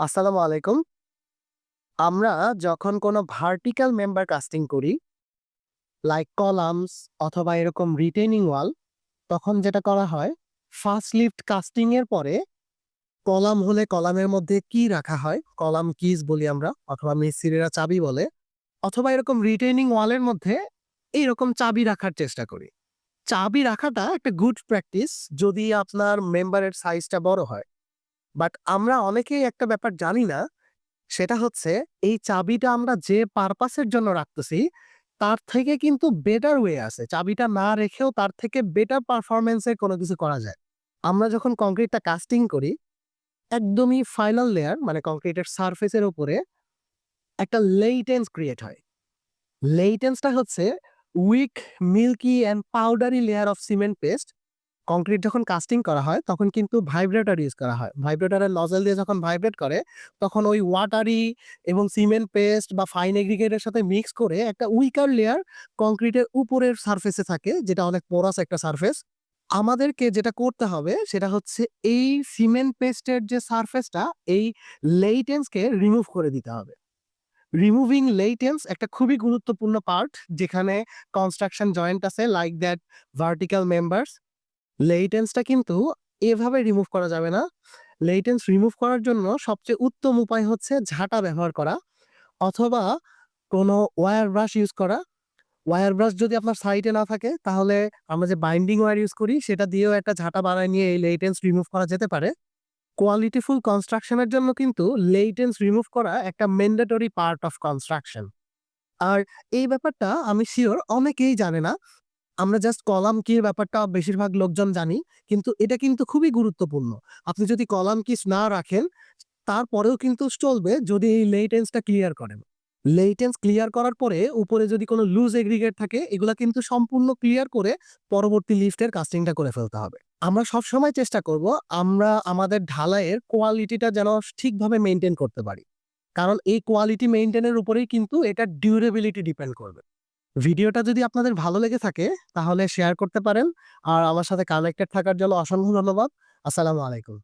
আসসালামু আলাইকুম। আমরা যখন কোনো ভার্টিক্যাল মেম্বার কাস্টিং করি লাইক কলামস অথবা এরকম রিটেইনিং ওয়াল, তখন যেটা করা হয় ফার্স্ট লিফট কাস্টিং এর পরে কলাম হলে কলামের মধ্যে কি রাখা হয়, কলাম কিজ বলি আমরা অথবা মিস্ত্রিরা চাবি বলে। অথবা এরকম রিটেইনিং ওয়ালের মধ্যে এইরকম চাবি রাখার চেষ্টা করি। চাবি রাখাটা একটা গুড প্র্যাকটিস যদি আপনার মেম্বারের সাইজটা বড় হয়। বাট আমরা অনেকেই একটা ব্যাপার জানি না, সেটা হচ্ছে এই চাবিটা আমরা যে পারপাসের জন্য রাখতেছি, তার থেকে কিন্তু বেটার ওয়ে আছে। চাবিটা না রেখেও তার থেকে বেটার পারফরম্যান্স এর কোনো কিছু করা যায়। আমরা যখন কংক্রিটটা কাস্টিং করি, একদমই ফাইনাল লেয়ার মানে কংক্রিটের সারফেসের উপরে একটা লেইটেন্স ক্রিয়েট হয়। লেইটেন্সটা হচ্ছে weak, milky and powdery layer of cement paste. Concrete যখন কাস্টিং করা হয়, তখন কিন্তু ভাইব্রেটর ইউজ করা হয়। ভাইব্রেটরের নজল দিয়ে যখন ভাইব্রেট করে, তখন ওই ওয়াটারি এবং সিমেন্ট পেস্ট বা ফাইন এগ্রিগেটের সাথে মিক্স করে একটা উইকার লেয়ার কংক্রিটের উপরের সারফেসে থাকে, যেটা অনেক পোরাস একটা সারফেস। আমাদেরকে যেটা করতে হবে, সেটা হচ্ছে এই সিমেন্ট পেস্টের যে সারফেসটা এই লেইটেন্সকে রিমুভ করে দিতে হবে। রিমুভিং লেইটেন্স একটা খুবই গুরুত্বপূর্ণ পার্ট যেখানে কনস্ট্রাকশন জয়েন্ট আছে লাইক দ্যাট ভার্টিক্যাল মেম্বারস। লেইটেন্সটা কিন্তু এভাবে রিমুভ করা যাবে না। লেইটেন্স রিমুভ করার জন্য সবচেয়ে উত্তম উপায় হচ্ছে ঝাঁটা ব্যবহার করা অথবা কোনো ওয়্যার ব্রাশ ইউজ করা। ওয়্যার ব্রাশ যদি আপনার সাইটে না থাকে, তাহলে আমরা যে বাইন্ডিং ওয়্যার ইউজ করি, সেটা দিয়েও একটা ঝাঁটা বানায় নিয়ে এই লেইটেন্স রিমুভ করা যেতে পারে। কোয়ালিটিফুল কনস্ট্রাকশন এর জন্য কিন্তু লেইটেন্স রিমুভ করা একটা ম্যান্ডেটরি পার্ট অফ কনস্ট্রাকশন। আর এই ব্যাপারটা আমি শিওর অনেকেই জানে না। আমরা জাস্ট কলাম কির ব্যাপারটা বেশিরভাগ লোকজন জানি। কিন্তু এটা কিন্তু খুবই গুরুত্বপূর্ণ। আপনি যদি কলাম কিস না রাখেন, তারপরেও কিন্তু চলবে যদি এই লেইটেন্সটা ক্লিয়ার করেন। লেইটেন্স ক্লিয়ার করার পরে উপরে যদি কোনো লুজ এগ্রিগেট থাকে এগুলা কিন্তু সম্পূর্ণ ক্লিয়ার করে পরবর্তী লিফটের কাস্টিংটা করে ফেলতে হবে। আমরা সবসময় চেষ্টা করব আমরা আমাদের ঢালাইয়ের কোয়ালিটিটা যেন ঠিকভাবে মেনটেন করতে পারি। কারণ এই কোয়ালিটি মেনটেনের উপরেই কিন্তু এটার ডিউরেবিলিটি ডিপেন্ড করবে। ভিডিওটা যদি আপনাদের ভালো লেগে থাকে, তাহলে শেয়ার করতে পারেন। আর আমার সাথে কানেক্টেড থাকার জন্য অসংখ্য ধন্যবাদ। আসসালামু আলাইকুম।